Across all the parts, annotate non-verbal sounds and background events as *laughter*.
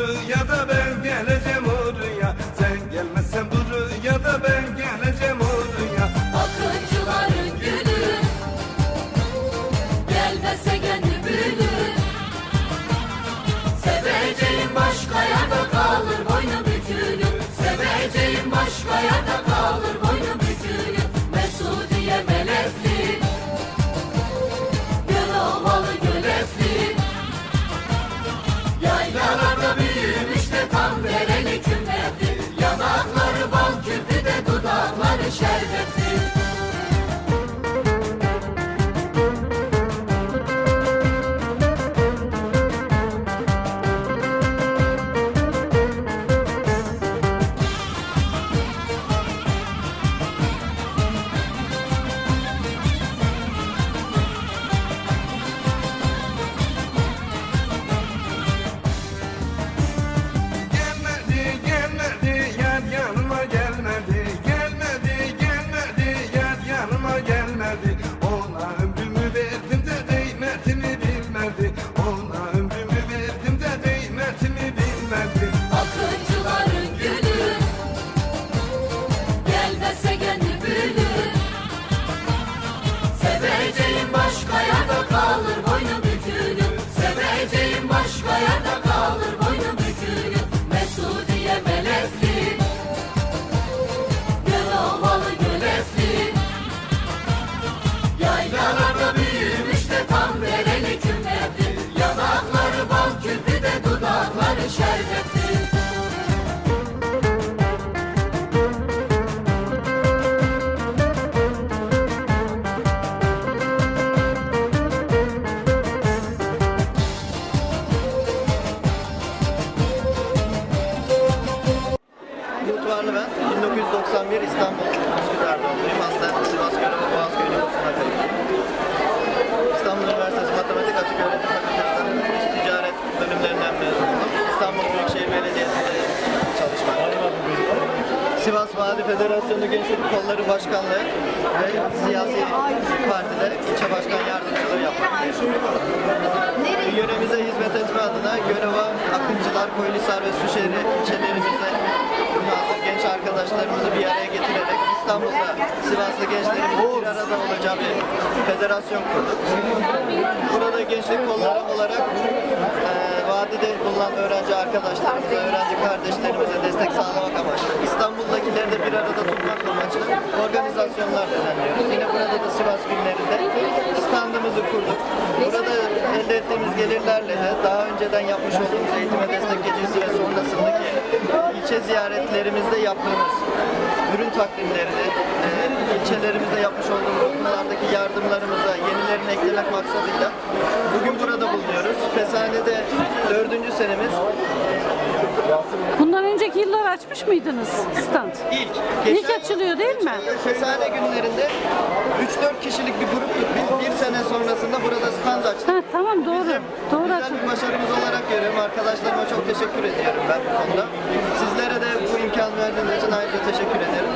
buraya da ben geleceğim oraya Sen gelmezsen buraya da ben geleceğim oraya Akıncıların gülü Gelmezsen 1991 İstanbul Üsküdar'da olduyum. Aslen Sivas Görevi Boğazköy nüfusuna kayıtlıyım. İstanbul Üniversitesi Matematik Açık Öğretim Fakültesi'nden Ticaret bölümlerinden mezun oldum. İstanbul Büyükşehir Belediyesi'nde çalışmaktayım. Sivas Vadi Federasyonu Gençlik Kolları Başkanlığı ve siyasi partide ilçe başkan yardımcılığı yapmaktayım. Yöremize hizmet etme adına Göreva, Akıncılar, Koylisar ve münasır genç arkadaşlarımızı bir araya getirerek İstanbul'da Sivaslı gençlerimizin bir arada olacağı bir federasyon kurduk. Burada gençlik kolları olarak eee vadide bulunan öğrenci arkadaşlarımıza, öğrenci kardeşlerimize destek sağlamak amaçlı İstanbul'dakileri de bir arada tutmak amaçlı organizasyonlar düzenliyoruz. Yine burada da Sivas günlerinde standımızı kurduk. Burada ettiğimiz gelirlerle de daha önceden yapmış olduğumuz eğitime destek gecesi ve sonrasındaki ilçe ziyaretlerimizde yaptığımız ürün takdimlerini, e, ilçelerimizde yapmış olduğumuz okullardaki yardımlarımıza yenilerini eklemek maksadıyla bugün burada bulunuyoruz. Fesane'de dördüncü senemiz Bundan önceki yıllar açmış mıydınız stand? ilk. İlk açılıyor değil mi? Fesane günlerinde 3-4 kişilik bir gruptuk. Biz bir sene sonrasında burada stand açtık. Ha, tamam doğru. Bizim Doğru güzel açılıyor. bir başarımız olarak görüyorum. Arkadaşlarıma çok teşekkür ediyorum ben bu konuda. Sizlere de bu imkan verdiğiniz için ayrıca teşekkür ederim.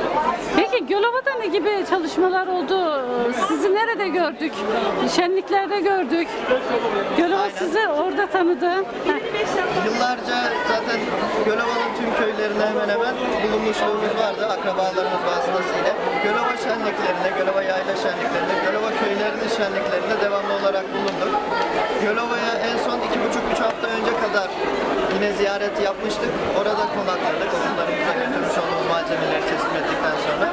Peki Gölova'da ne gibi çalışmalar oldu? Sizi nerede gördük? Şenliklerde gördük. Gölova Aynen. sizi orada tanıdı. Yıllarca zaten Gölova'nın tüm köylerine hemen hemen bulunmuşluğumuz vardı akrabalarımız vasıtasıyla. Gölova şenliklerinde, Gölova yayla şenliklerinde, Gölova köylerinin şenliklerinde devamlı olarak bulunduk. Gölova'ya en son iki buçuk üç yine ziyaret yapmıştık. Orada konakladık. Okullarımıza götürmüş olduğumuz malzemeleri teslim ettikten sonra.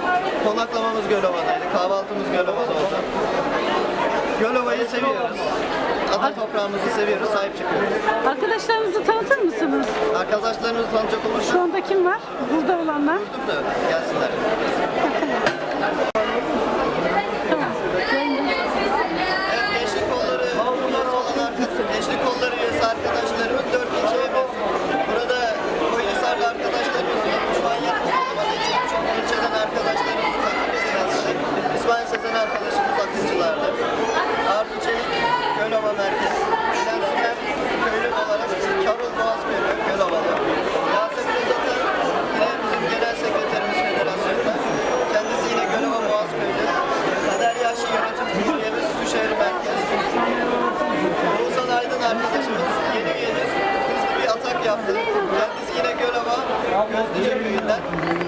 Konaklamamız Gölova'daydı. Kahvaltımız Gölova'da oldu. Gölova'yı seviyoruz. Ata toprağımızı seviyoruz, sahip çıkıyoruz. Arkadaşlarınızı tanıtır mısınız? Arkadaşlarımızı tanıyacak olursak Şu anda kim var? Burada olanlar. da gelsinler. *laughs* Kendisi yine Gölova, Gözlüce köyünden.